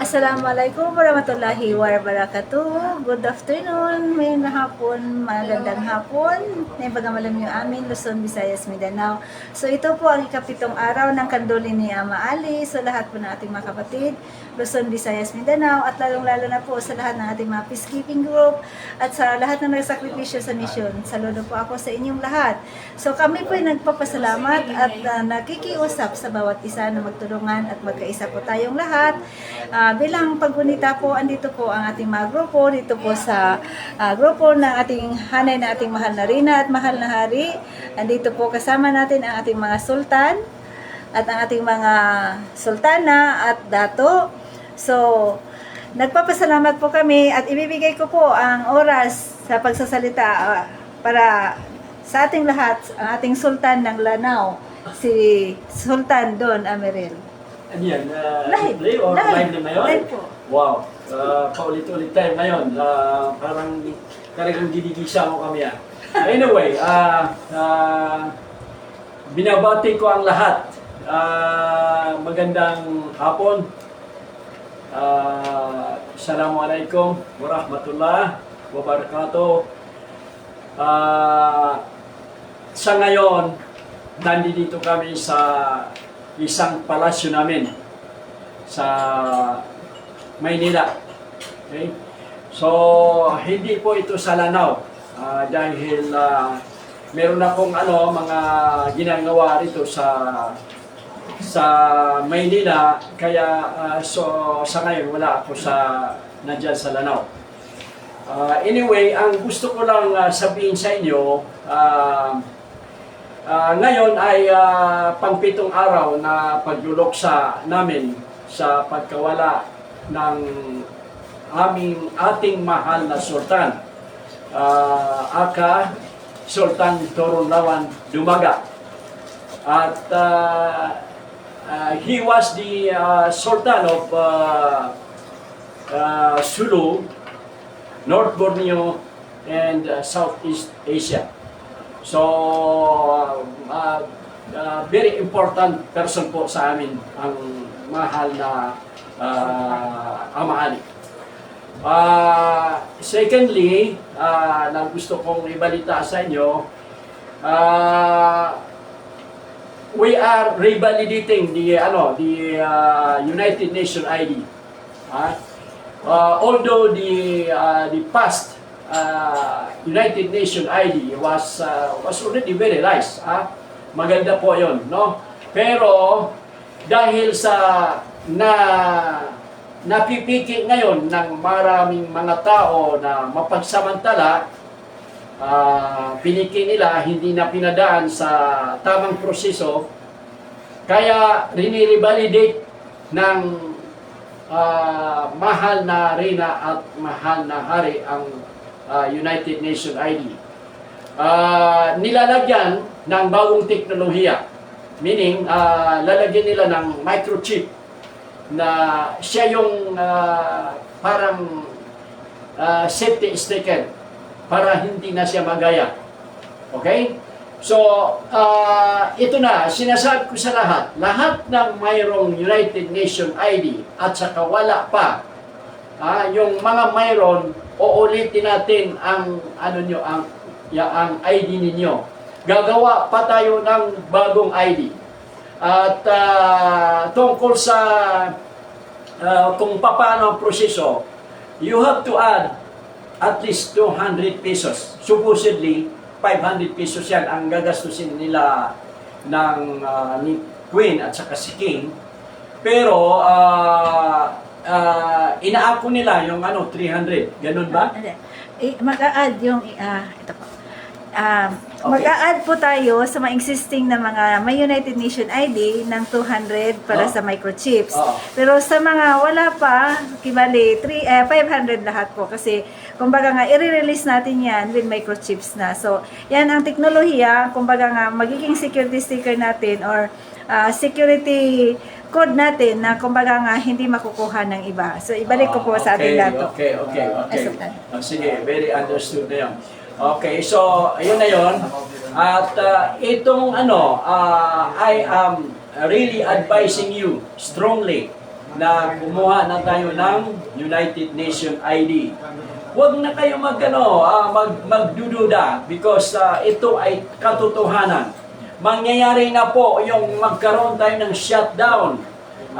Assalamualaikum warahmatullahi wabarakatuh. Good afternoon, may hapon, magandang hapon. May bagamalam yung amin, Luzon, Visayas, Mindanao. So ito po ang ikapitong araw ng kanduli ni Ama Ali sa lahat po ng ating mga kapatid, Luzon, Visayas, Mindanao at lalong-lalo na po sa lahat ng ating mga peacekeeping group at sa lahat ng nagsakripisyo sa mission. Saludo po ako sa inyong lahat. So kami po ay nagpapasalamat at uh, nakikiusap sa bawat isa na magtulungan at magkaisa po tayong lahat. Ah, bilang paggunita po, andito po ang ating mga grupo, dito po sa ah, grupo ng ating hanay na ating mahal na Rina at mahal na Hari. Andito po kasama natin ang ating mga sultan at ang ating mga sultana at dato. So, nagpapasalamat po kami at ibibigay ko po ang oras sa pagsasalita ah, para sa ating lahat, ang ating sultan ng Lanao, si Sultan Don Ameril. Ano yan? Uh, Live. Play or Live. live, na ngayon? Live po. Wow. Uh, paulit-ulit tayo ngayon. Uh, parang talagang ginigisa mo kami ah. Anyway, uh, uh, binabati ko ang lahat. Uh, magandang hapon. Uh, Assalamualaikum warahmatullah wabarakatuh. Uh, sa ngayon, nandito kami sa isang palasyo namin sa Maynila. Okay? So, hindi po ito sa Lanao ah, dahil ah, meron akong ano, mga ginagawa rito sa sa Maynila kaya ah, so sa ngayon wala ako sa nandiyan sa Lanao. Ah, anyway, ang gusto ko lang ah, sabihin sa inyo ah, Ah, ngayon ay ah, pangpitong araw na pagluloksa namin sa pagkawala ng aming ating mahal na sultan. Ah, aka Sultan Torunlawan Dumaga. At ah, ah, he was the ah, Sultan of ah, ah, Sulu, North Borneo, and ah, Southeast Asia. So, uh, uh, very important person po sa amin ang mahal na uh, Ama Ali. Uh, secondly, uh, na gusto kong ibalita sa inyo, uh, we are revalidating the ano the uh, United Nations ID. Ah, uh, although the uh, the past uh, United Nation ID was uh, was already very nice. Ah? Maganda po 'yon, no? Pero dahil sa na napipiki ngayon ng maraming mga tao na mapagsamantala, uh, piniki nila, hindi na pinadaan sa tamang proseso, kaya rinirivalidate ng ah, mahal na reyna at mahal na hari ang uh, United Nations ID. Uh, nilalagyan ng bagong teknolohiya. Meaning, uh, lalagyan nila ng microchip na siya yung uh, parang uh, safety sticker para hindi na siya magaya. Okay? So, uh, ito na, sinasabi ko sa lahat, lahat ng mayroong United Nations ID at saka wala pa, ah, yung mga mayroon, uulitin natin ang ano nyo, ang ya, ang ID ninyo. Gagawa pa tayo ng bagong ID. At ah, tungkol sa ah, kung paano ang proseso, you have to add at least 200 pesos. Supposedly, 500 pesos yan ang gagastusin nila ng ah, ni Queen at saka si King. Pero ah ah, inaako nila yung ano 300. Ganun ba? Eh, mag-a-add yung, ah, ito po. Um, Okay. Mag-a-add po tayo sa mga existing na mga may United Nation ID ng 200 para Oh. sa microchips. Oo. Pero sa mga wala pa, kibali, 3, eh, 500 lahat po kasi kumbaga nga i-release natin yan with microchips na. So, yan ang teknolohiya, kumbaga nga magiging security sticker natin or ah, security code natin na kumbaga nga hindi makukuha ng iba. So, ibalik ko po sa ating okay, dato. Okay, okay, okay. Ay, Sultan. Ah, sige, very understood na yun. Okay, so, ayun na yun. At ah, itong ano, ah, I am really advising you strongly na kumuha na tayo ng United Nation ID. Huwag na kayo mag, ano, ah, mag, magdududa because ah, ito ay katotohanan. Mangyayari na po yung magkaroon tayo ng shutdown.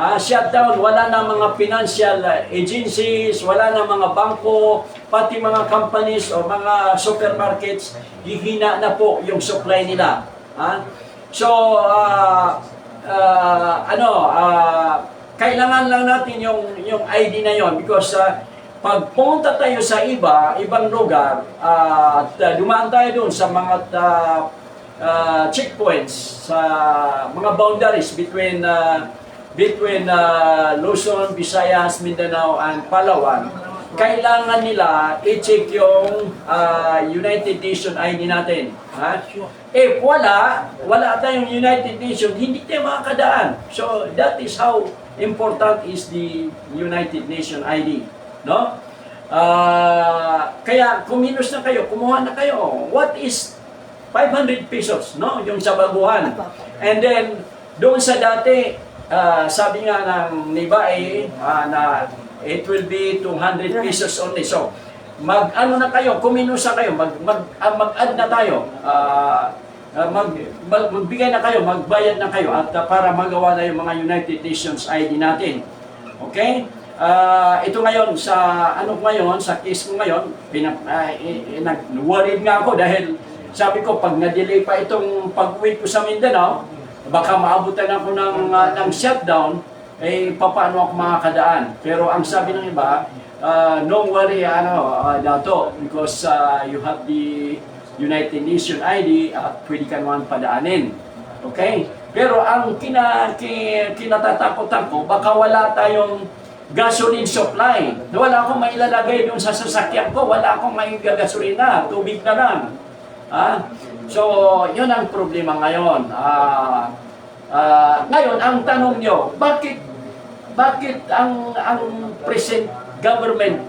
Ah, shutdown, wala na mga financial ah, agencies, wala na mga bangko, pati mga companies o mga supermarkets, hihina na po yung supply nila. Ah? So, ah, ah, ano, ah, kailangan lang natin yung, yung ID na yon because ah, pag pumunta tayo sa iba, ibang lugar, ah, at ah, dumaan tayo doon sa mga ah, ah, checkpoints, sa mga boundaries between ah, between uh, Luzon, Visayas, Mindanao, and Palawan, kailangan nila i-check yung uh, United Nation ID natin. Ha? If wala, wala tayong United Nation, hindi tayo makakadaan. So, that is how important is the United Nation ID. No? Ah, kaya, kumilos na kayo, kumuha na kayo. What is 500 pesos, no? Yung sa baguhan. And then, doon sa dati, ah, sabi nga ng Nibae ah, na it will be 200 pesos only. So, mag ano na kayo, kuminos na kayo, mag mag ah, mag-add na tayo. Ah, ah, mag, mag magbigay na kayo, magbayad na kayo at ah, para magawa na yung mga United Nations ID natin. Okay? Ah, ito ngayon sa ano ngayon sa case ko ngayon, pinap uh, nag-worried nga ako dahil sabi ko pag na-delay pa itong pag-uwi ko sa Mindanao, baka maabutan ako ng ah, ng shutdown, eh paano ako makakadaan? Pero ang sabi ng iba, ah, don't worry ano, uh, Dato, because ah, you have the United Nation ID at pwede ka naman padaanin. Okay? Pero ang kina, ki, kinatatakot ko, baka wala tayong gasoline supply. Wala akong mailalagay doon sa sasakyan ko, wala akong maigagasolina, tubig na lang. Ah, so, yun ang problema ngayon. Ah, ah, ngayon, ang tanong nyo, bakit bakit ang ang present government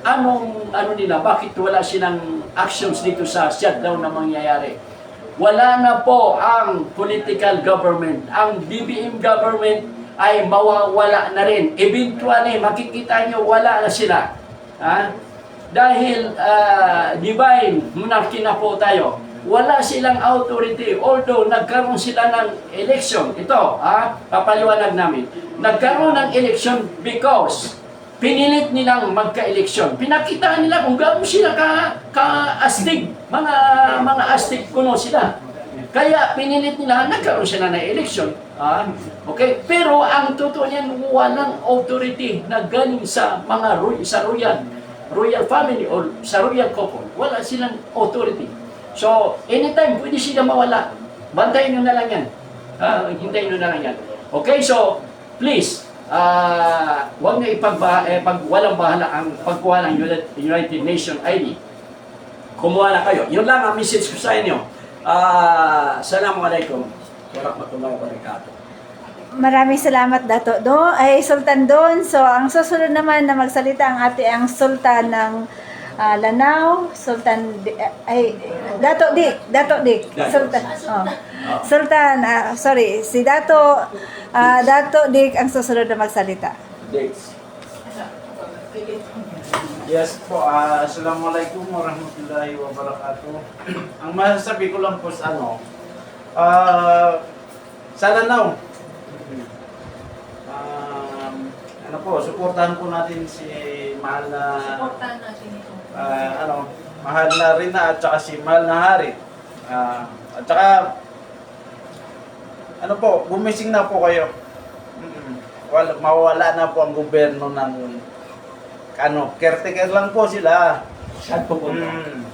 anong ano nila bakit wala silang actions dito sa shutdown na mangyayari wala na po ang political government ang BBM government ay mawawala na rin eventually makikita nyo wala na sila ha? dahil ah, divine monarchy na po tayo wala silang authority although nagkaroon sila ng election. Ito ha? Papaliwanag namin. Nagkaroon ng election because pinilit nilang magka-eleksyon pinakita nila kung gaano sila ka ka-astig mga mga astig kuno sila. Kaya pinilit nila nagkaroon sila ng election. Ah okay? Pero ang totoo niyan walang authority na galing sa mga sa royal royal family or sa royal couple. Wala silang authority So, anytime pwede sila mawala. Bantayin nyo na lang yan. Ah, hintayin nyo na lang yan. Okay, so, please, ah, huwag na ipagba, eh, pag walang bahala ang pagkuha ng Uni- United Nation ID. Kumuha na kayo. Yun lang ang message ko sa inyo. Ah, Assalamualaikum. Warahmatullahi wabarakatuh. Maraming salamat Dato Do ay Sultan Don. So ang susunod naman na magsalita ang ate ang Sultan ng ah, Lanao, Sultan Di- ay Dato Dik, Dato Dik, Dato. Sultan. Oh. Sultan, ah, sorry, si Dato ah, Dato Dik ang susunod na magsalita. Dates. Yes po, ah, Assalamualaikum warahmatullahi wabarakatuh. Ang masasabi ko lang po sa ano, ah, sa Lanao, um, ano po, suportahan po natin si mahal na, Supportahan natin ito. Ah, ano, mahal na Rina at saka si mahal na Hari. Ah, at saka, ano po, gumising na po kayo. Mm, Wala, mawala na po ang gobyerno ng ano, caretaker lang po sila. Saan po po? Mm.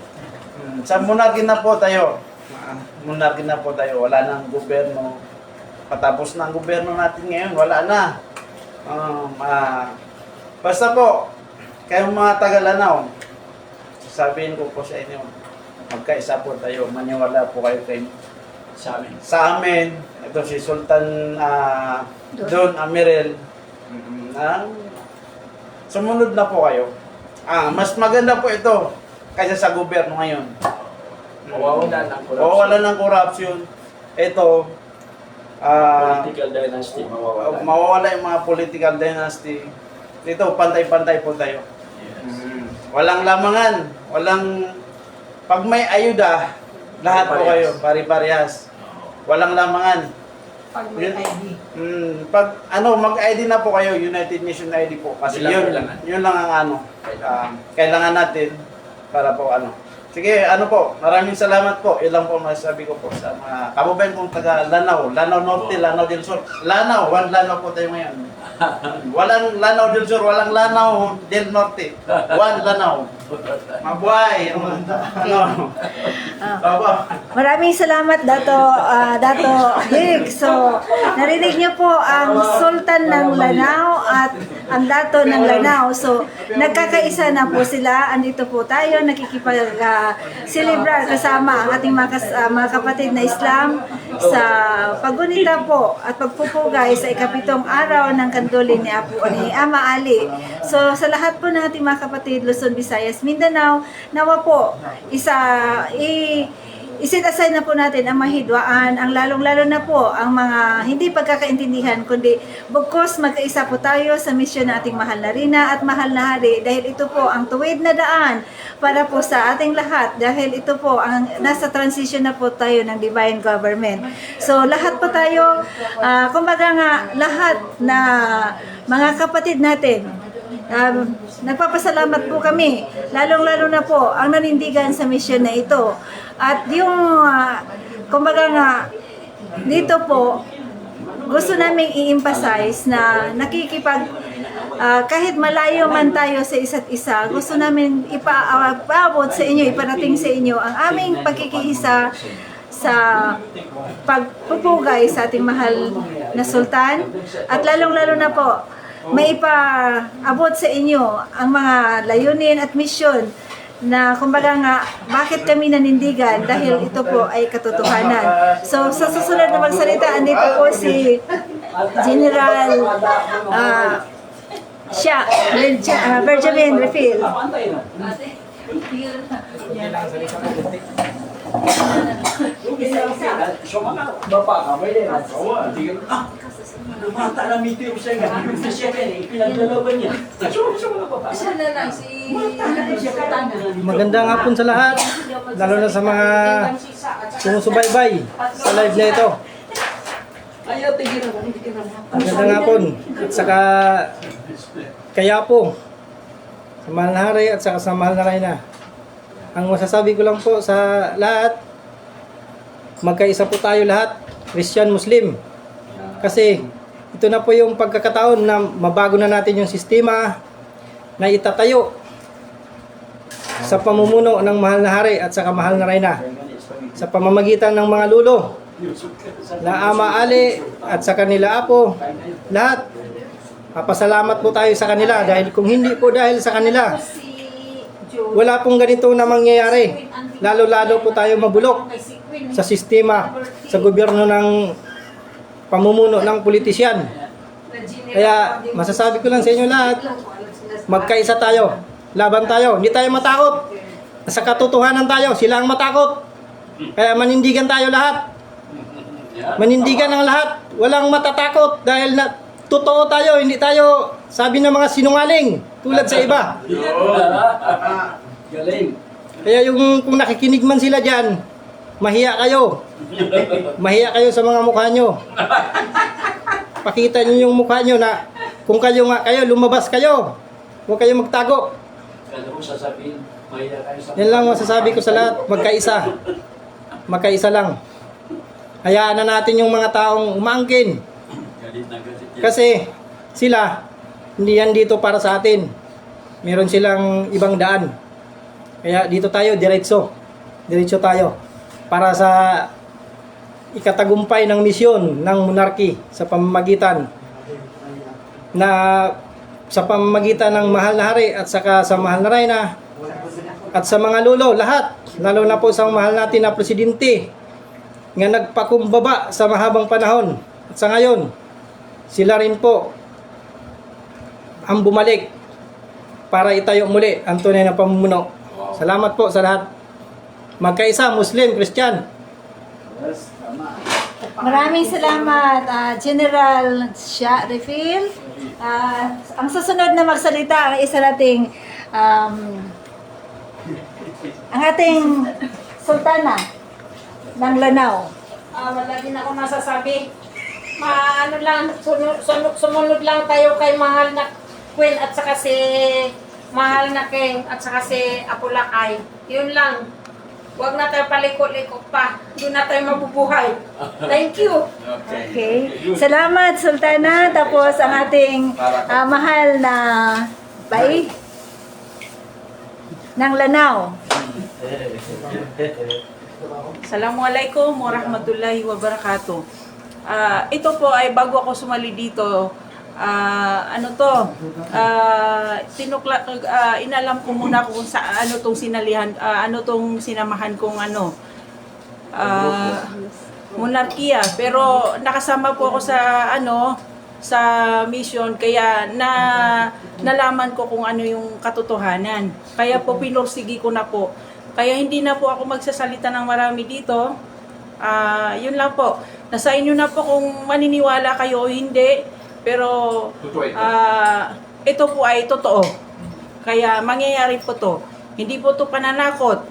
Mm. Sa monarchy na po tayo. Ah, Monarchy na po tayo. Wala nang gobyerno. Patapos na ang gobyerno natin ngayon. Wala na. Um, ah, basta po, kayong mga taga-Lanao, sabihin ko po sa inyo, magkaisa po tayo. Maniwala po kayo kay Sa amin. sa amin, ito si Sultan ah, Don Amirel, mm, ang sumunod na po kayo. Ah, mas maganda po ito kaysa sa gobyerno ngayon. Mawawala ng corruption. O wala ng corruption. Ito, ah, Political dynasty, mawawala. mawawala yung mga political dynasty. Dito, pantay-pantay po tayo. Walang lamangan, walang pag may ayuda, lahat po kayo, pari-parehas. Walang lamangan. Pag may Yun- ID. Mm, pag ano, mag-ID na po kayo, United Nation ID po. Kasi Yun lang yun, kailangan. yun lang ang ano, ah, kailangan natin para po ano. Sige, ano po, maraming salamat po. Ilang po masasabi ko po sa mga kababayan kong taga Lanao, Lanao Norte, Lanao del Sur. Lanao, one Lanao po tayo ngayon. Walang Lanao del Sur, walang Lanao del Norte. One Lanao. Mabuhay. Ano? Ah. Opo. Maraming salamat Dato ah, Dato Dick. So, narinig niyo po ang Sultan ng Lanao at ang Dato ng Lanao. So, nagkakaisa na po sila. Andito po tayo nakikipag-celebrar kasama ang ating mga, kas- ah, mga kapatid na Islam sa pagunita po at pagpupugay sa ikapitong araw ng kanduli ni Apo ni Ama Ali. So, sa lahat po ng ating mga kapatid Luzon, Visayas, Mindanao, nawa po isa i isit aside na po natin ang mahidwaan, ang lalong-lalo na po ang mga hindi pagkakaintindihan, kundi bugkos magkaisa po tayo sa misyon ng ating mahal na Rina at mahal na Hari. Dahil ito po ang tuwid na daan para po sa ating lahat. Dahil ito po ang nasa transition na po tayo ng divine government. So lahat po tayo, ah, kumbaga nga lahat na mga kapatid natin, Um, nagpapasalamat po kami, lalong-lalo na po ang nanindigan sa mission na ito. At yung, ah, kumbaga nga, dito po, gusto naming i-emphasize na nakikipag, ah, kahit malayo man tayo sa isa't isa, gusto namin ipaabot sa inyo, iparating sa inyo ang aming pagkikisa sa pagpupugay sa ating mahal na sultan at lalong-lalo na po may ipaabot sa inyo ang mga layunin at misyon na kumbaga nga bakit kami nanindigan dahil ito po ay katotohanan. So sa susunod na magsalita andito po si General ah siya, ah, Benjamin Refil. So mga baba ka, may din. Oo, hindi ka, ah, ano mata na meteor siya nga. Yung siya yan, eh, pinaglalaban niya. Sa mga baba. Isa na lang si Magandang hapon sa lahat, lalo na sa mga sumusubaybay sa live na ito. Ayaw, tigil na, hindi ka na. Magandang hapon at saka kaya po sa mahal na hari at saka sa mahal na Reyna. Ang masasabi ko lang po sa lahat, magkaisa po tayo lahat, Christian, Muslim. Kasi ito na po yung pagkakataon na mabago na natin yung sistema na itatayo sa pamumuno ng mahal na hari at saka mahal na Reyna sa pamamagitan ng mga lulo na Ama Ali at sa kanila Apo, lahat. Papasalamat po tayo sa kanila dahil kung hindi po dahil sa kanila, wala pong ganito na mangyayari. Lalo-lalo po tayo mabulok sa sistema, sa gobyerno ng pamumuno ng politisyan. Kaya masasabi ko lang sa inyo lahat, magkaisa tayo, laban tayo, hindi tayo matakot. Sa katotohanan tayo, sila ang matakot. Kaya manindigan tayo lahat. Manindigan ang lahat. Walang matatakot dahil na totoo tayo, hindi tayo sabi ng mga sinungaling tulad sa iba. Galing. Kaya yung kung nakikinig man sila diyan, mahiya kayo. Mahiya kayo sa mga mukha nyo. Pakita niyo yung mukha nyo na kung kayo nga kayo, lumabas kayo. Huwag kayo magtago. Kala ko sasabihin, mahiya kayo sa... Yan lang masasabi ko sa lahat, magkaisa. Magkaisa lang. Hayaan na natin yung mga taong yan. Kasi sila, hindi yan dito para sa atin. Meron silang ibang daan. Kaya dito tayo, diretso. Diretso tayo. Para sa ikatagumpay ng misyon ng monarchy sa pamamagitan na sa pamamagitan ng mahal na hari at saka sa mahal na reyna at sa mga lulo, lahat, lalo na po sa mahal natin na presidente nga nagpakumbaba sa mahabang panahon at sa ngayon, sila rin po ang bumalik para itayo muli ang tunay na pamumuno. Salamat po sa lahat. Magkaisa, Muslim, Christian. Yes, tama. Maraming salamat, ah, General Sha Refill. Ah, ang susunod na magsalita ang isa nating um, ang ating sultana ng Lanao. Ah, wala din ako nasasabi. Ma, ano lang, sunod, sunod, sumunod lang tayo kay mahal na Queen at saka si mahal na King at saka si Apulakay. Yun lang. Huwag na tayo paliko-liko pa. Doon na tayo mabubuhay. Thank you. Okay. Salamat, Sultana. Tapos ang ating ah, mahal na bay ng Lanao. Assalamualaikum warahmatullahi wabarakatuh. Ah, ito po ay bago ako sumali dito. Ah, ano to? Ah, tinukla ah, inalam ko muna kung sa ano tong sinalihan, ah, ano tong sinamahan kong ano. Ah, monarkiya, pero nakasama po ako sa ano sa mission kaya na nalaman ko kung ano yung katotohanan. Kaya po pinursigi ko na po. Kaya hindi na po ako magsasalita ng marami dito. Ah, yun lang po. Nasa inyo na po kung maniniwala kayo o hindi. Pero ah, ito po ay totoo. Kaya mangyayari po to. Hindi po to pananakot.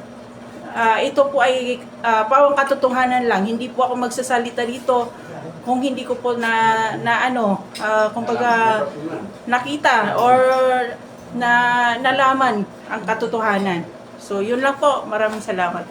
Ah, ito po ay ah, pawang katotohanan lang. Hindi po ako magsasalita dito kung hindi ko po na na ano, ah, kumbaga nakita or na nalaman ang katotohanan. So, yun lang po. Maraming salamat.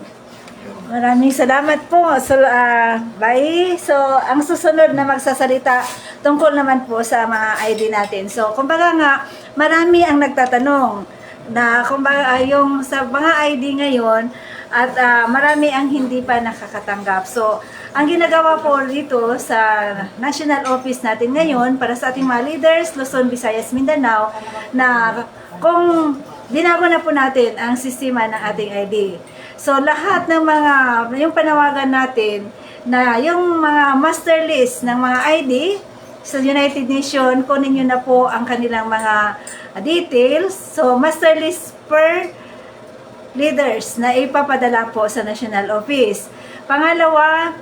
Maraming salamat po, so, ah, Bay. So, ang susunod na magsasalita tungkol naman po sa mga ID natin. So, kumbaga nga, marami ang nagtatanong na kumbaga ah, yung sa mga ID ngayon at ah, marami ang hindi pa nakakatanggap. So, ang ginagawa po dito sa national office natin ngayon para sa ating mga leaders, Luzon, Visayas, Mindanao, na kung binago na po natin ang sistema ng ating ID. So lahat ng mga, yung panawagan natin na yung mga master list ng mga ID sa United Nations, kunin nyo na po ang kanilang mga details. So master list per leaders na ipapadala po sa national office. Pangalawa,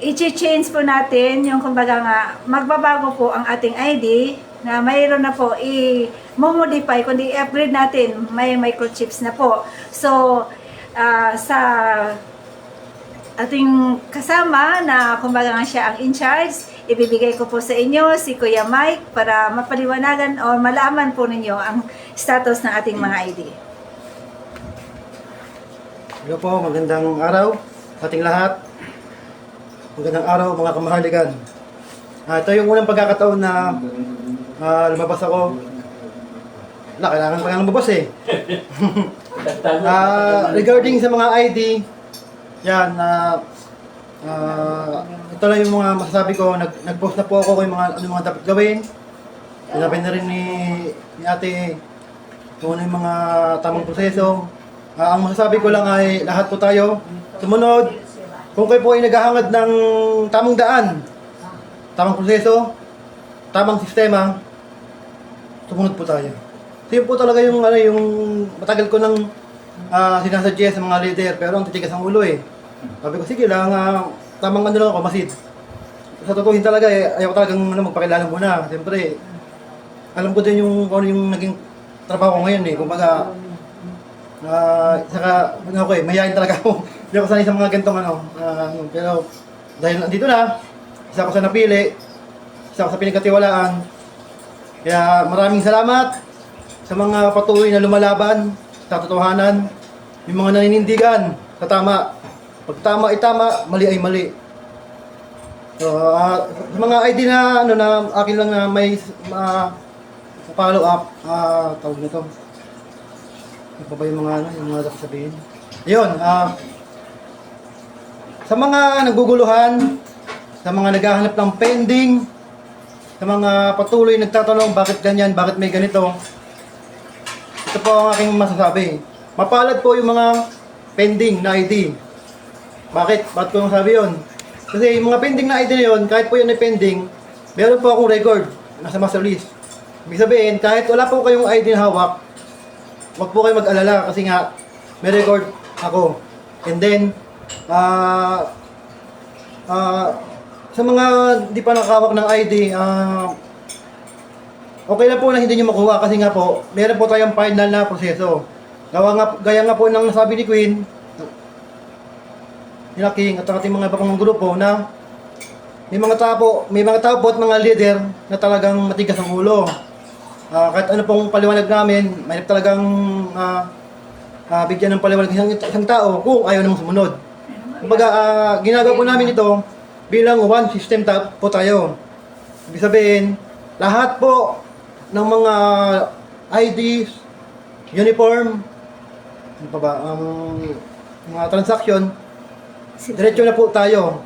i-change po natin yung kumbaga nga magbabago po ang ating ID na mayroon na po i-modify kundi i-upgrade natin may microchips na po so ah, sa ating kasama na kumbaga nga siya ang in charge ibibigay ko po sa inyo si Kuya Mike para mapaliwanagan o malaman po ninyo ang status ng ating mga ID Hello po, magandang araw ating lahat. Magandang araw mga kamahaligan. Ah, ito yung unang pagkakataon na ah, lumabas ako. Wala, kailangan pa nga lumabas eh. Ah, regarding sa mga ID, yan, na ito lang yung mga masasabi ko. Nag, nag-post na po ako kung mga, ano mga dapat gawin. Sinabi na rin ni, ni ate kung ano yung mga tamang proseso. Ah, ang masasabi ko lang ay lahat po tayo sumunod. Kung kayo po ay naghahangad ng tamang daan, tamang proseso, tamang sistema, sumunod po tayo. So yun po talaga yung, ano, yung matagal ko nang uh, sinasuggest sa mga leader, pero ang titigas ang ulo eh. Sabi ko, sige lang, ah, tamang ano lang ako, masid. Sa totoo talaga eh, ayaw ko talagang ano, magpakilala muna. Siyempre, alam ko din yung ano yung naging trabaho ko ngayon eh. Kumbaga, Ah, saka, ano ako eh, mayayain talaga ako. Hindi ako sanay sa mga ganitong ano. ah, pero, dahil nandito na, isa ako sa napili, isa ako sa pinagkatiwalaan. Kaya maraming salamat sa mga patuloy na lumalaban sa totohanan, yung mga naninindigan sa tama. Pag tama ay tama, mali ay mali. So, ah, sa mga ID na ano na akin lang na may ma follow up, ah, tawag nito. Ano pa ba yung mga ano, yung mga dapat sabihin? Ayun, ah sa mga naguguluhan, sa mga naghahanap ng pending, sa mga patuloy nagtatanong bakit ganyan, bakit may ganito, ito po ang aking masasabi. Mapalad po yung mga pending na ID. Bakit? Bakit ko masabi yun? Kasi yung mga pending na ID na yun, kahit po yun ay pending, meron po akong record, nasa master list. Ibig sabihin, kahit wala po kayong ID na hawak, Huwag po kayo mag-alala kasi nga may record ako. And then, ah ah sa mga hindi pa nakawak ng ID, ah, okay lang po na hindi nyo makuha kasi nga po, meron po tayong final na proseso. Gawa nga, gaya nga po ng nasabi ni Queen, ni King at ating mga iba pang grupo na may mga tao po, may mga tao po at mga leader na talagang matigas ang ulo. Ah, kahit ano pong paliwanag namin, may talagang ah, ah, bigyan ng paliwanag isang, isang tao kung ayaw namang sumunod. Kumbaga, ah, ginagawa po namin ito bilang one system ta- po tayo. Ibig sabihin, lahat po ng mga IDs, uniform, ano pa ba, ang mga transaction, diretso na po tayo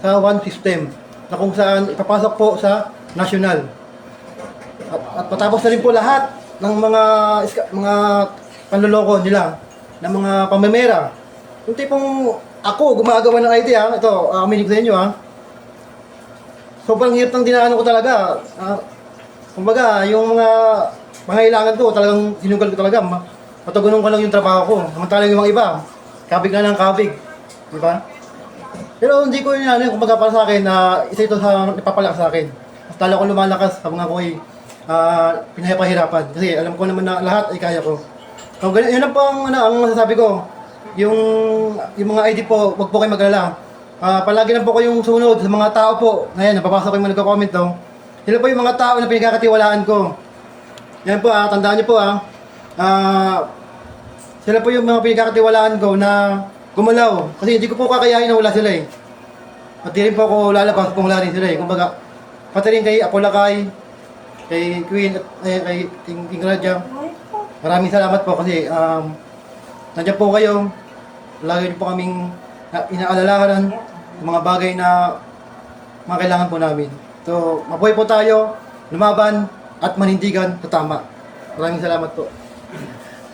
sa one system na kung saan ipapasok po sa national. At, at patapos na rin po lahat ng mga iska- mga panloloko nila, ng mga pamemera. Yung tipong ako gumagawa ng ID ha, ito, uh, ko sa inyo ha. Sobrang hirap ng dinaanan ko talaga. Ah, kumbaga, yung mga pangailangan ko, talagang sinugal ko talaga. Ma- Matugunan ko lang yung trabaho ko. Samantalang yung mga iba, kabig na ng kabig. Di ba? Pero hindi ko yun ano, kumbaga para sa akin na isa ito sa napapalakas sa akin. Mas lalo ko lumalakas habang ako ay ah, pinahipahirapan. Kasi alam ko naman na lahat ay kaya ko. So, ganun, yun ang pang, ano, ang masasabi ko. Yung, yung mga ID po, wag po kayo mag-alala. Ah, palagi lang po kayong sumunod sa mga tao po. Ngayon, napapasok ko yung mga nagko-comment to. Sila po yung mga tao na pinagkakatiwalaan ko. Yan po ah, tandaan niyo po ah. Ah, sila po yung mga pinagkakatiwalaan ko na gumalaw. Kasi hindi ko po kakayanin na wala sila eh. At di rin po ako lalabas kung wala rin sila eh. Kumbaga, pati rin kay Apolacay, kay Queen, at eh, kay King, King Raja. Maraming salamat po kasi um, nandiyan po kayo. Lagi niyo po kaming na, inaalalahanan ng mga bagay na mga kailangan po namin. So, mabuhay po tayo, lumaban, at manindigan sa tama. Maraming salamat po.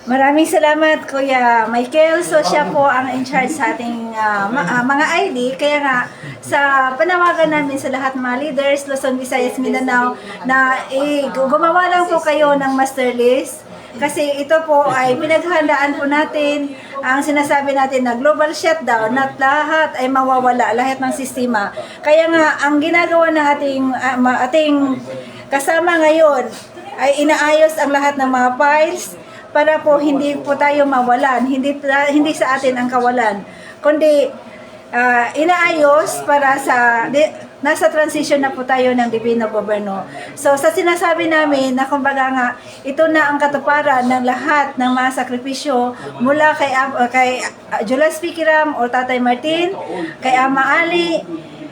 Maraming salamat Kuya Michael. So siya po ang in charge sa ating ah, ma- ah, mga ID. Kaya nga sa panawagan namin sa lahat ng mga leaders, Luzon, Visayas, Mindanao na eh, gumawa lang po kayo ng master list. Kasi ito po ay pinaghandaan po natin ang sinasabi natin na global shutdown, not lahat ay mawawala, lahat ng sistema. Kaya nga, ang ginagawa ng ating, ma- ating kasama ngayon ay inaayos ang lahat ng mga files, para po hindi po tayo mawalan, hindi hindi sa atin ang kawalan, kundi ah, inaayos para sa nasa transition na po tayo ng Divino Governo. So sa sinasabi namin na kumbaga nga ito na ang katuparan ng lahat ng mga sakripisyo mula kay ah, kay ah, Julius Pikiram o Tatay Martin, kay Ama Ali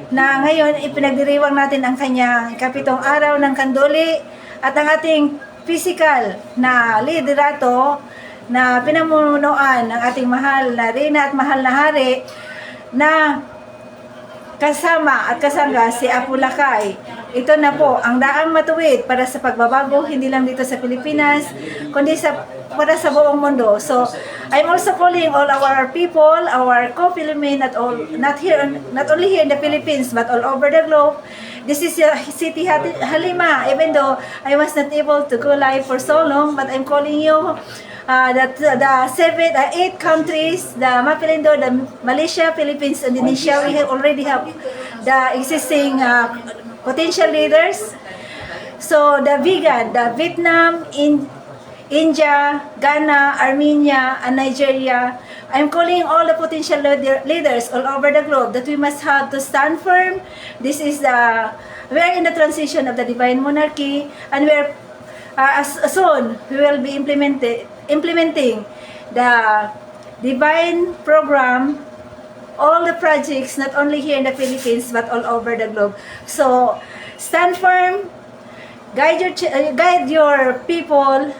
na ngayon ipinagdiriwang natin ang kanyang kapitong araw ng kanduli at ang ating physical na liderato na pinamunuan ng ating mahal na Rina at mahal na Hari na kasama at kasangga si Apu Lakay. Ito na po ang daang matuwid para sa pagbabago hindi lang dito sa Pilipinas kundi sa para sa buong mundo. So I'm also calling all our people, our co-Philippine not all not here not only here in the Philippines but all over the globe. This is City Halima even though I was not able to go live for so long but I'm calling you uh, that the seven, uh, eight countries, the Mapilindo, the Malaysia, Philippines, Indonesia, we have already have the existing uh, potential leaders. So the vegan, the Vietnam, in India, Ghana, Armenia, and Nigeria. I'm calling all the potential leader, leaders all over the globe that we must have to stand firm. This is the we are in the transition of the divine monarchy, and we are uh, as soon we will be implemented implementing the divine program all the projects not only here in the Philippines but all over the globe. So stand firm guide your uh, guide your people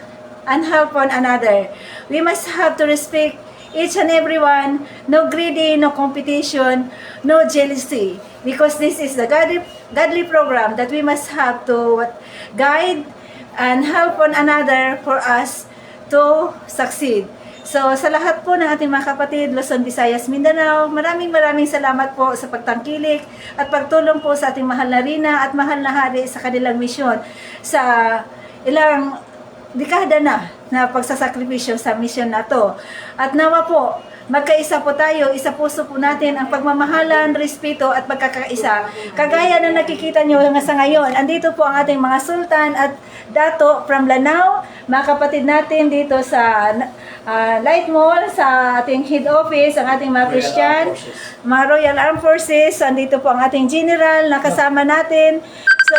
and help one another. We must have to respect each and everyone no greedy no competition no jealousy because this is the godly, godly program that we must have to guide and help one another for us to succeed. So sa lahat po ng ating mga kapatid, Luzon, Visayas, Mindanao, maraming maraming salamat po sa pagtangkilik at pagtulong po sa ating mahal na Rina at mahal na Hari sa kanilang misyon sa ilang dekada na na pagsasakripisyo sa misyon na to. At nawa po, magkaisa po tayo, isa puso po natin ang pagmamahalan, respeto at pagkakaisa. Kagaya na nakikita nyo hanggang sa ngayon, andito po ang ating mga sultan at dato from Lanao, mga kapatid natin dito sa ah, Light Mall, sa ating head office, ang ating mga Royal Christian, mga Royal Armed Forces, andito po ang ating general na kasama natin. So,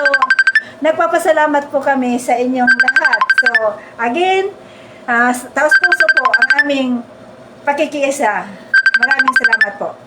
nagpapasalamat po kami sa inyong lahat. So, again, uh, taos puso po ang aming pakikiisa. Maraming salamat po.